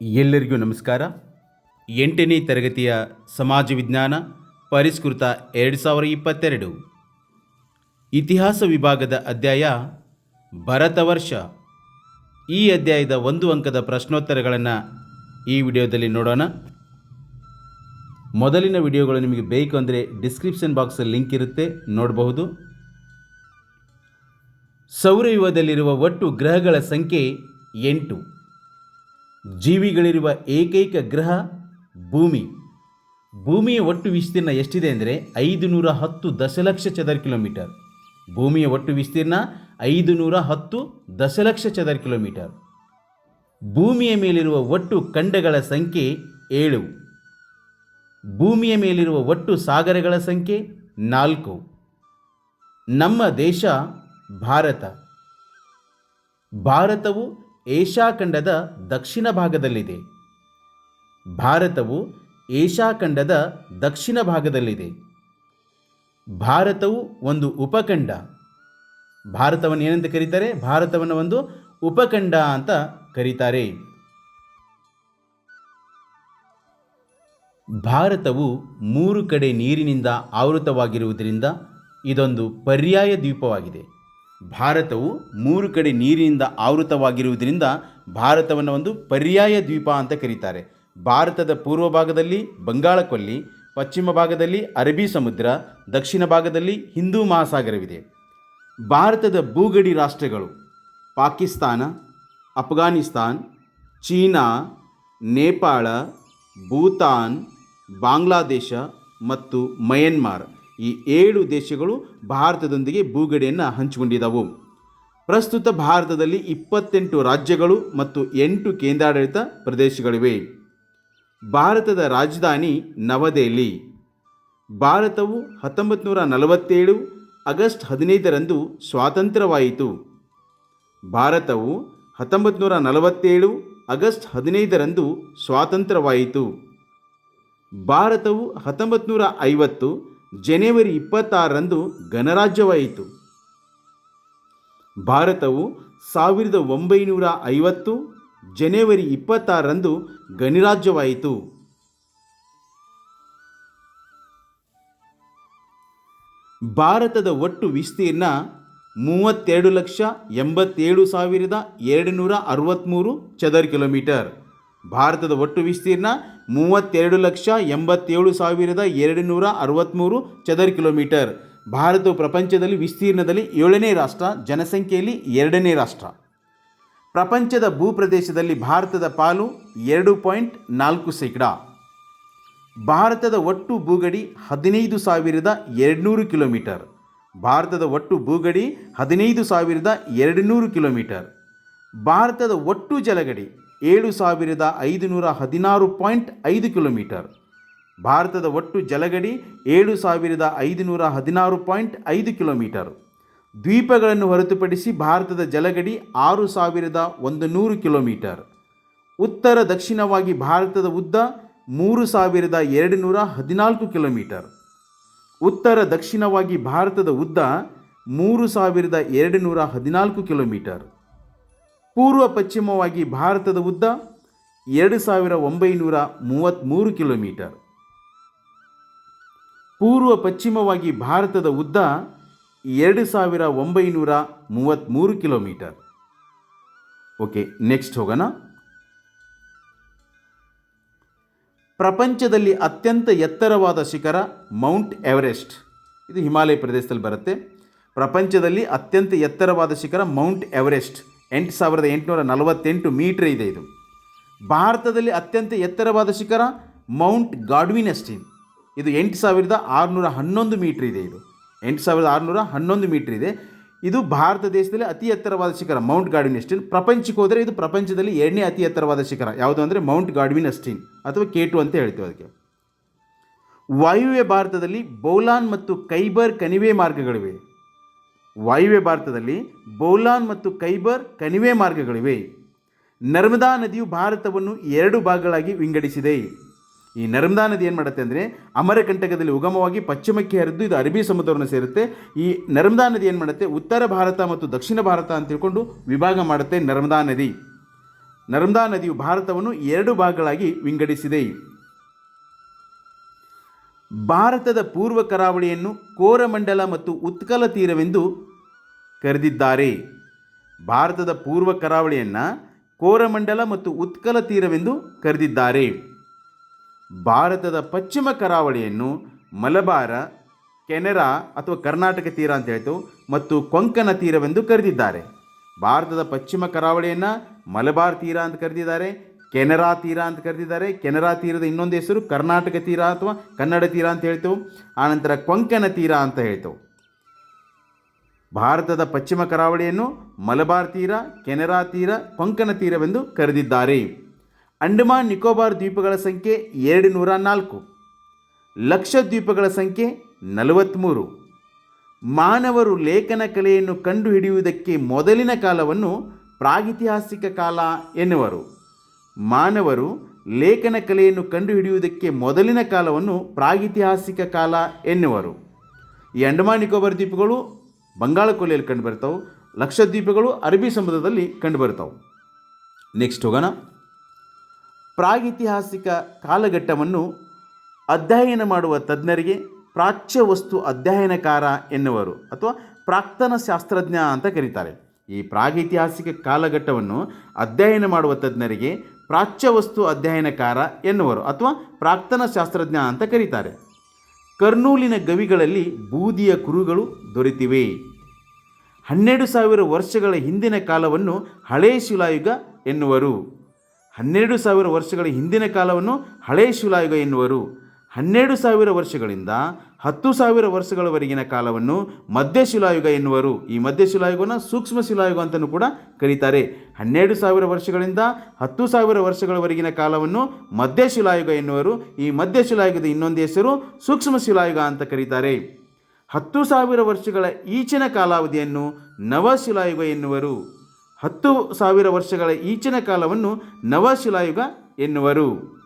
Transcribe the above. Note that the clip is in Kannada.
ಎಲ್ಲರಿಗೂ ನಮಸ್ಕಾರ. ಎಂಟನೇ ತರಗತಿಯ ಸಮಾಜ ವಿಜ್ಞಾನ ಪರಿಷ್ಕೃತ ಎರಡು ಸಾವಿರ ಇಪ್ಪತ್ತೆರಡು. ಇತಿಹಾಸ ವಿಭಾಗದ ಅಧ್ಯಾಯ ಭರತ ವರ್ಷ. ಈ ಅಧ್ಯಾಯದ ಒಂದು ಅಂಕದ ಪ್ರಶ್ನೋತ್ತರಗಳನ್ನು ಈ ವಿಡಿಯೋದಲ್ಲಿ ನೋಡೋಣ. ಮೊದಲಿನ ವಿಡಿಯೋಗಳು ನಿಮಗೆ ಬೇಕು ಅಂದರೆ ಡಿಸ್ಕ್ರಿಪ್ಷನ್ ಬಾಕ್ಸಲ್ಲಿ ಲಿಂಕ್ ಇರುತ್ತೆ, ನೋಡಬಹುದು. ಸೌರವ್ಯೂಹದಲ್ಲಿರುವ ಒಟ್ಟು ಗ್ರಹಗಳ ಸಂಖ್ಯೆ ಎಂಟು. ಜೀವಿಗಳಿರುವ ಏಕೈಕ ಗ್ರಹ ಭೂಮಿ. ಭೂಮಿಯ ಒಟ್ಟು ವಿಸ್ತೀರ್ಣ ಎಷ್ಟಿದೆ ಅಂದರೆ ಐದು ನೂರ ಹತ್ತು ದಶಲಕ್ಷ ಚದರ ಕಿಲೋಮೀಟರ್. ಭೂಮಿಯ ಒಟ್ಟು ವಿಸ್ತೀರ್ಣ ಐದು ನೂರ ಹತ್ತು ದಶಲಕ್ಷ ಚದರ ಕಿಲೋಮೀಟರ್. ಭೂಮಿಯ ಮೇಲಿರುವ ಒಟ್ಟು ಖಂಡಗಳ ಸಂಖ್ಯೆ ಏಳು. ಭೂಮಿಯ ಮೇಲಿರುವ ಒಟ್ಟು ಸಾಗರಗಳ ಸಂಖ್ಯೆ ನಾಲ್ಕು. ನಮ್ಮ ದೇಶ ಭಾರತ. ಭಾರತವು ಏಷ್ಯಾ ಖಂಡದ ದಕ್ಷಿಣ ಭಾಗದಲ್ಲಿದೆ. ಭಾರತವು ಏಷ್ಯಾ ಖಂಡದ ದಕ್ಷಿಣ ಭಾಗದಲ್ಲಿದೆ. ಭಾರತವು ಒಂದು ಉಪಖಂಡ. ಭಾರತವನ್ನು ಏನಂತ ಕರೀತಾರೆ? ಭಾರತವನ್ನು ಒಂದು ಉಪಖಂಡ ಅಂತ ಕರೀತಾರೆ. ಭಾರತವು ಮೂರು ಕಡೆ ನೀರಿನಿಂದ ಆವೃತವಾಗಿರುವುದರಿಂದ ಇದೊಂದು ಪರ್ಯಾಯ ದ್ವೀಪವಾಗಿದೆ. ಭಾರತವು ಮೂರು ಕಡೆ ನೀರಿನಿಂದ ಆವೃತವಾಗಿರುವುದರಿಂದ ಭಾರತವನ್ನು ಒಂದು ಪರ್ಯಾಯ ದ್ವೀಪ ಅಂತ ಕರೀತಾರೆ. ಭಾರತದ ಪೂರ್ವ ಭಾಗದಲ್ಲಿ ಬಂಗಾಳ ಕೊಲ್ಲಿ ಪಶ್ಚಿಮ ಭಾಗದಲ್ಲಿ ಅರಬ್ಬಿ ಸಮುದ್ರ, ದಕ್ಷಿಣ ಭಾಗದಲ್ಲಿ ಹಿಂದೂ ಮಹಾಸಾಗರವಿದೆ. ಭಾರತದ ಭೂಗಡಿ ರಾಷ್ಟ್ರಗಳು ಪಾಕಿಸ್ತಾನ, ಅಫ್ಘಾನಿಸ್ತಾನ್, ಚೀನಾ, ನೇಪಾಳ, ಭೂತಾನ್, ಬಾಂಗ್ಲಾದೇಶ ಮತ್ತು ಮಯನ್ಮಾರ್. ಈ ಏಳು ದೇಶಗಳು ಭಾರತದೊಂದಿಗೆ ಭೂಗಡೆಯನ್ನು ಹಂಚಿಕೊಂಡಿದ್ದವು ಪ್ರಸ್ತುತ ಭಾರತದಲ್ಲಿ ಇಪ್ಪತ್ತೆಂಟು ರಾಜ್ಯಗಳು ಮತ್ತು ಎಂಟು ಕೇಂದ್ರಾಡಳಿತ ಪ್ರದೇಶಗಳಿವೆ. ಭಾರತದ ರಾಜಧಾನಿ ನವದೆಹಲಿ. ಭಾರತವು ಹತ್ತೊಂಬತ್ತು ನೂರ ನಲವತ್ತೇಳು ಆಗಸ್ಟ್ ಹದಿನೈದರಂದು ಸ್ವಾತಂತ್ರ್ಯವಾಯಿತು. ಭಾರತವು ಹತ್ತೊಂಬತ್ತು ನೂರ ನಲವತ್ತೇಳು ಆಗಸ್ಟ್ ಹದಿನೈದರಂದು ಸ್ವಾತಂತ್ರ್ಯವಾಯಿತು. ಭಾರತವು ಹತ್ತೊಂಬತ್ತು ನೂರ ಐವತ್ತು ಜನವರಿ ಇಪ್ಪತ್ತಾರರಂದು ಗಣರಾಜ್ಯವಾಯಿತು. ಭಾರತವು ಸಾವಿರದ ಒಂಬೈನೂರ ಐವತ್ತು ಜನವರಿ ಇಪ್ಪತ್ತಾರರಂದು ಗಣರಾಜ್ಯವಾಯಿತು. ಭಾರತದ ಒಟ್ಟು ವಿಸ್ತೀರ್ಣ ಮೂವತ್ತೆರಡು ಲಕ್ಷ ಎಂಬತ್ತೇಳು ಸಾವಿರದ ಎರಡು ನೂರ ಅರವತ್ತ್ಮೂರು ಚದರ್ ಕಿಲೋಮೀಟರ್. ಭಾರತದ ಒಟ್ಟು ವಿಸ್ತೀರ್ಣ ಮೂವತ್ತೆರಡು ಲಕ್ಷ ಎಂಬತ್ತೇಳು ಸಾವಿರದ ಎರಡು ನೂರ ಅರವತ್ತ್ಮೂರು ಚದರ್ ಕಿಲೋಮೀಟರ್. ಭಾರತವು ಪ್ರಪಂಚದಲ್ಲಿ ವಿಸ್ತೀರ್ಣದಲ್ಲಿ ಏಳನೇ ರಾಷ್ಟ್ರ, ಜನಸಂಖ್ಯೆಯಲ್ಲಿ ಎರಡನೇ ರಾಷ್ಟ್ರ. ಪ್ರಪಂಚದ ಭೂಪ್ರದೇಶದಲ್ಲಿ ಭಾರತದ ಪಾಲು ಎರಡು ಪಾಯಿಂಟ್ ನಾಲ್ಕು ಶೇಕಡ. ಭಾರತದ ಒಟ್ಟು ಭೂಗಡಿ ಹದಿನೈದು ಸಾವಿರದ ಎರಡುನೂರು ಕಿಲೋಮೀಟರ್. ಭಾರತದ ಒಟ್ಟು ಭೂಗಡಿ ಹದಿನೈದು ಸಾವಿರದ ಎರಡುನೂರು ಕಿಲೋಮೀಟರ್. ಭಾರತದ ಒಟ್ಟು ಜಲಗಡಿ ಏಳು ಸಾವಿರದ ಐದುನೂರ ಹದಿನಾರು ಪಾಯಿಂಟ್ ಐದು ಕಿಲೋಮೀಟರ್. ಭಾರತದ ಒಟ್ಟು ಜಲಗಡಿ ಏಳು ಸಾವಿರದ ಐದುನೂರ ಹದಿನಾರು ಪಾಯಿಂಟ್ ಐದು ಕಿಲೋಮೀಟರ್. ದ್ವೀಪಗಳನ್ನು ಹೊರತುಪಡಿಸಿ ಭಾರತದ ಜಲಗಡಿ ಆರು ಸಾವಿರದ ಒಂದು ನೂರು ಕಿಲೋಮೀಟರ್. ಉತ್ತರ ದಕ್ಷಿಣವಾಗಿ ಭಾರತದ ಉದ್ದ ಮೂರು ಸಾವಿರದ ಎರಡು ನೂರ ಹದಿನಾಲ್ಕು ಕಿಲೋಮೀಟರ್. ಉತ್ತರ ದಕ್ಷಿಣವಾಗಿ ಭಾರತದ ಉದ್ದ ಮೂರು ಸಾವಿರದ ಎರಡು ನೂರ ಹದಿನಾಲ್ಕು ಕಿಲೋಮೀಟರ್. ಪೂರ್ವ ಪಶ್ಚಿಮವಾಗಿ ಭಾರತದ ಉದ್ದ ಎರಡು ಸಾವಿರ ಒಂಬೈನೂರ ಮೂವತ್ತ್ಮೂರು ಕಿಲೋಮೀಟರ್. ಪೂರ್ವ ಪಶ್ಚಿಮವಾಗಿ ಭಾರತದ ಉದ್ದ ಎರಡು ಸಾವಿರ ಒಂಬೈನೂರ ಮೂವತ್ತ್ಮೂರು ಕಿಲೋಮೀಟರ್. ಓಕೆ, ನೆಕ್ಸ್ಟ್ ಹೋಗೋಣ. ಪ್ರಪಂಚದಲ್ಲಿ ಅತ್ಯಂತ ಎತ್ತರವಾದ ಶಿಖರ ಮೌಂಟ್ ಎವರೆಸ್ಟ್. ಇದು ಹಿಮಾಲಯ ಪ್ರದೇಶದಲ್ಲಿ ಬರುತ್ತೆ. ಪ್ರಪಂಚದಲ್ಲಿ ಅತ್ಯಂತ ಎತ್ತರವಾದ ಶಿಖರ ಮೌಂಟ್ ಎವರೆಸ್ಟ್. ಎಂಟು ಸಾವಿರದ ಎಂಟುನೂರ ನಲವತ್ತೆಂಟು ಮೀಟ್ರ್ ಇದೆ ಇದು. ಭಾರತದಲ್ಲಿ ಅತ್ಯಂತ ಎತ್ತರವಾದ ಶಿಖರ ಮೌಂಟ್ ಗಾಡ್ವಿನಸ್ಟಿನ್ ಇದು ಎಂಟು ಸಾವಿರದ ಆರುನೂರ ಹನ್ನೊಂದು ಮೀಟ್ರ್ ಇದೆ ಇದು. ಎಂಟು ಸಾವಿರದ ಆರುನೂರ ಹನ್ನೊಂದು ಮೀಟ್ರ್ ಇದೆ. ಇದು ಭಾರತ ದೇಶದಲ್ಲಿ ಅತಿ ಎತ್ತರವಾದ ಶಿಖರ ಮೌಂಟ್ ಗಾಡ್ವಿನ್ ಪ್ರಪಂಚಕ್ಕೆ ಹೋದರೆ ಇದು ಪ್ರಪಂಚದಲ್ಲಿ ಎರಡನೇ ಅತಿ ಎತ್ತರವಾದ ಶಿಖರ. ಯಾವುದು ಅಂದರೆ ಮೌಂಟ್ ಗಾಡ್ವಿನ್ ಅಸ್ಟಿನ್ ಅಥವಾ ಕೇಟು ಅಂತ ಹೇಳ್ತೀವಿ ಅದಕ್ಕೆ. ವಾಯುವ್ಯ ಭಾರತದಲ್ಲಿ ಬೌಲಾನ್ ಮತ್ತು ಕೈಬರ್ ಕಣಿವೆ ಮಾರ್ಗಗಳಿವೆ. ವಾಯುವ್ಯ ಭಾರತದಲ್ಲಿ ಬೌಲಾನ್ ಮತ್ತು ಕೈಬರ್ ಕಣಿವೆ ಮಾರ್ಗಗಳಿವೆ. ನರ್ಮದಾ ನದಿಯು ಭಾರತವನ್ನು ಎರಡು ಭಾಗಗಳಾಗಿ ವಿಂಗಡಿಸಿದೆ. ಈ ನರ್ಮದಾ ನದಿ ಏನು ಮಾಡುತ್ತೆ ಅಂದರೆ ಅಮರಕಂಟಕದಲ್ಲಿ ಉಗಮವಾಗಿ ಪಶ್ಚಿಮಕ್ಕೆ ಹರಿದು ಇದು ಅರಬ್ಬಿ ಸಮುದ್ರವನ್ನು ಸೇರುತ್ತೆ. ಈ ನರ್ಮದಾ ನದಿ ಏನು ಮಾಡುತ್ತೆ? ಉತ್ತರ ಭಾರತ ಮತ್ತು ದಕ್ಷಿಣ ಭಾರತ ಅಂತ ತಿಳ್ಕೊಂಡು ವಿಭಾಗ ಮಾಡುತ್ತೆ ನರ್ಮದಾ ನದಿ. ನರ್ಮದಾ ನದಿಯು ಭಾರತವನ್ನು ಎರಡು ಭಾಗಗಳಾಗಿ ವಿಂಗಡಿಸಿದೆ. ಭಾರತದ ಪೂರ್ವ ಕರಾವಳಿಯನ್ನು ಕೋರಮಂಡಲ ಮತ್ತು ಉತ್ಕಲ ತೀರವೆಂದು ಕರೆದಿದ್ದಾರೆ. ಭಾರತದ ಪೂರ್ವ ಕರಾವಳಿಯನ್ನು ಕೋರಮಂಡಲ ಮತ್ತು ಉತ್ಕಲ ತೀರವೆಂದು ಕರೆದಿದ್ದಾರೆ. ಭಾರತದ ಪಶ್ಚಿಮ ಕರಾವಳಿಯನ್ನು ಮಲಬಾರ, ಕೆನರಾ ಅಥವಾ ಕರ್ನಾಟಕ ತೀರ ಅಂತ ಹೇಳ್ತು ಮತ್ತು ಕೊಂಕಣ ತೀರವೆಂದು ಕರೆದಿದ್ದಾರೆ. ಭಾರತದ ಪಶ್ಚಿಮ ಕರಾವಳಿಯನ್ನು ಮಲಬಾರ್ ತೀರ ಅಂತ ಕರೆದಿದ್ದಾರೆ. ಕೆನರಾ ತೀರ ಅಂತ ಕರೆದಿದ್ದಾರೆ. ಕೆನರಾ ತೀರದ ಇನ್ನೊಂದು ಹೆಸರು ಕರ್ನಾಟಕ ತೀರ ಅಥವಾ ಕನ್ನಡ ತೀರ ಅಂತ ಹೇಳ್ತೇವೆ. ಆನಂತರ ಕೊಂಕಣ ತೀರ ಅಂತ ಹೇಳ್ತೇವೆ. ಭಾರತದ ಪಶ್ಚಿಮ ಕರಾವಳಿಯನ್ನು ಮಲಬಾರ್ ತೀರ, ಕೆನರಾ ತೀರ, ಕೊಂಕಣ ತೀರವೆಂದು ಕರೆದಿದ್ದಾರೆ. ಅಂಡಮಾನ್, ನಿಕೋಬಾರ್ ದ್ವೀಪಗಳ ಸಂಖ್ಯೆ ಎರಡು ನೂರ ನಾಲ್ಕು. ಲಕ್ಷದ್ವೀಪಗಳ ಸಂಖ್ಯೆ ನಲವತ್ತ್ಮೂರು ಮಾನವರು ಲೇಖನ ಕಲೆಯನ್ನು ಕಂಡುಹಿಡಿಯುವುದಕ್ಕೆ ಮೊದಲಿನ ಕಾಲವನ್ನು ಪ್ರಾಗಿತಿಹಾಸಿಕ ಕಾಲ ಎನ್ನುವರು. ಮಾನವರು ಲೇಖನ ಕಲೆಯನ್ನು ಕಂಡುಹಿಡಿಯುವುದಕ್ಕೆ ಮೊದಲಿನ ಕಾಲವನ್ನು ಪ್ರಾಗಿತಿಹಾಸಿಕ ಕಾಲ ಎನ್ನುವರು. ಈ ಅಂಡಮಾನ್ ನಿಕೋಬಾರ್ ದ್ವೀಪಗಳು ಬಂಗಾಳ ಕೊಲೆಯಲ್ಲಿ ಕಂಡುಬರ್ತಾವೆ ಲಕ್ಷದ್ವೀಪಗಳು ಅರಬ್ಬಿ ಸಮುದ್ರದಲ್ಲಿ ಕಂಡುಬರ್ತಾವೆ ನೆಕ್ಸ್ಟ್ ಹೋಗೋಣ. ಪ್ರಾಗಿತಿಹಾಸಿಕ ಕಾಲಘಟ್ಟವನ್ನು ಅಧ್ಯಯನ ಮಾಡುವ ತಜ್ಞರಿಗೆ ಪ್ರಾಚ್ಯ ವಸ್ತು ಅಧ್ಯಯನಕಾರ ಎನ್ನುವರು ಅಥವಾ ಪ್ರಾಕ್ತನ ಶಾಸ್ತ್ರಜ್ಞ ಅಂತ ಕರೀತಾರೆ. ಈ ಪ್ರಾಗೈತಿಹಾಸಿಕ ಕಾಲಘಟ್ಟವನ್ನು ಅಧ್ಯಯನ ಮಾಡುವ ತಜ್ಞರಿಗೆ ಪ್ರಾಚ್ಯ ವಸ್ತು ಅಧ್ಯಯನಕಾರ ಎನ್ನುವರು ಅಥವಾ ಪ್ರಾಕ್ತನ ಶಾಸ್ತ್ರಜ್ಞ ಅಂತ ಕರೀತಾರೆ. ಕರ್ನೂಲಿನ ಗವಿಗಳಲ್ಲಿ ಬೂದಿಯ ಕುರುಗಳು ದೊರೆತಿವೆ. ಹನ್ನೆರಡು ಸಾವಿರ ವರ್ಷಗಳ ಹಿಂದಿನ ಕಾಲವನ್ನು ಹಳೇ ಶಿಲಾಯುಗ ಎನ್ನುವರು. ಹನ್ನೆರಡು ಸಾವಿರ ವರ್ಷಗಳ ಹಿಂದಿನ ಕಾಲವನ್ನು ಹಳೇ ಶಿಲಾಯುಗ ಎನ್ನುವರು. ಹನ್ನೆರಡು ಸಾವಿರ ವರ್ಷಗಳಿಂದ ಹತ್ತು ಸಾವಿರ ವರ್ಷಗಳವರೆಗಿನ ಕಾಲವನ್ನು ಮಧ್ಯಶಿಲಾಯುಗ ಎನ್ನುವರು. ಈ ಮಧ್ಯಶಿಲಾಯುಗನ ಸೂಕ್ಷ್ಮ ಶಿಲಾಯುಗ ಅಂತಲೂ ಕೂಡ ಕರೀತಾರೆ. ಹನ್ನೆರಡು ಸಾವಿರ ವರ್ಷಗಳಿಂದ ಹತ್ತು ಸಾವಿರ ವರ್ಷಗಳವರೆಗಿನ ಕಾಲವನ್ನು ಮಧ್ಯಶಿಲಾಯುಗ ಎನ್ನುವರು. ಈ ಮಧ್ಯಶಿಲಾಯುಗದ ಇನ್ನೊಂದು ಹೆಸರು ಸೂಕ್ಷ್ಮ ಶಿಲಾಯುಗ ಅಂತ ಕರೀತಾರೆ. ಹತ್ತು ಸಾವಿರ ವರ್ಷಗಳ ಈಚಿನ ಕಾಲಾವಧಿಯನ್ನು ನವಶಿಲಾಯುಗ ಎನ್ನುವರು. ಹತ್ತು ಸಾವಿರ ವರ್ಷಗಳ ಈಚಿನ ಕಾಲವನ್ನು ನವಶಿಲಾಯುಗ ಎನ್ನುವರು.